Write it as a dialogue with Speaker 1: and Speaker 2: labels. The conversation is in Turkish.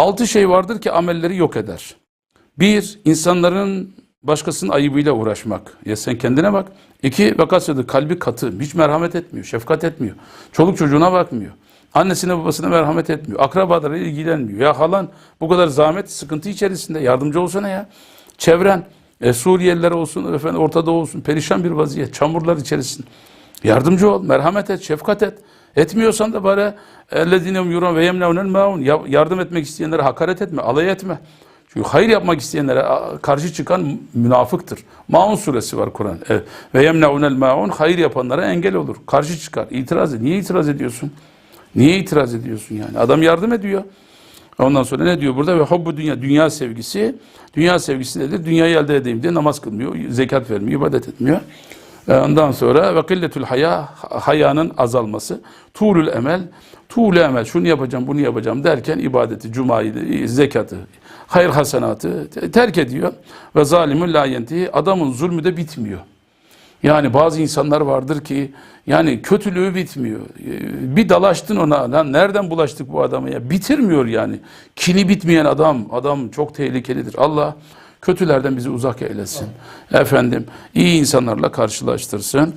Speaker 1: Altı şey vardır ki amelleri yok eder. Bir, insanların başkasının ayıbıyla uğraşmak. Ya sen kendine bak. İki, vakasıdır kalbi katı. Hiç merhamet etmiyor, şefkat etmiyor. Çoluk çocuğuna bakmıyor. Annesine babasına merhamet etmiyor. Akrabalarıyla ilgilenmiyor. Ya halan bu kadar zahmet, sıkıntı içerisinde yardımcı olsana ya. Çevren, e, Suriyeliler olsun, efendim Ortada olsun, perişan bir vaziyet, çamurlar içerisinde. Yardımcı ol, merhamet et, şefkat et. Etmiyorsan da bari ellezinem yuran ve yemnevnel maun Ya- yardım etmek isteyenlere hakaret etme, alay etme. Çünkü hayır yapmak isteyenlere karşı çıkan münafıktır. Maun suresi var Kur'an. Evet. Ve yemnevnel maun hayır yapanlara engel olur. Karşı çıkar, itiraz et. Niye itiraz ediyorsun? Niye itiraz ediyorsun yani? Adam yardım ediyor. Ondan sonra ne diyor burada? Ve hubbu dünya, dünya sevgisi. Dünya sevgisi nedir? Dünyayı elde edeyim diye namaz kılmıyor, zekat vermiyor, ibadet etmiyor. Ee, Ondan sonra ve kılletül haya, hayanın azalması. Tuğlül emel, tuğlü emel, şunu yapacağım, bunu yapacağım derken ibadeti, cumayı, zekatı, hayır hasenatı te- terk ediyor. Ve zalimün la adamın zulmü de bitmiyor. Yani bazı insanlar vardır ki yani kötülüğü bitmiyor. Ee, Bir dalaştın ona lan nereden bulaştık bu adama ya bitirmiyor yani. Kini bitmeyen adam adam çok tehlikelidir. Allah kötülerden bizi uzak eylesin. Efendim iyi insanlarla karşılaştırsın.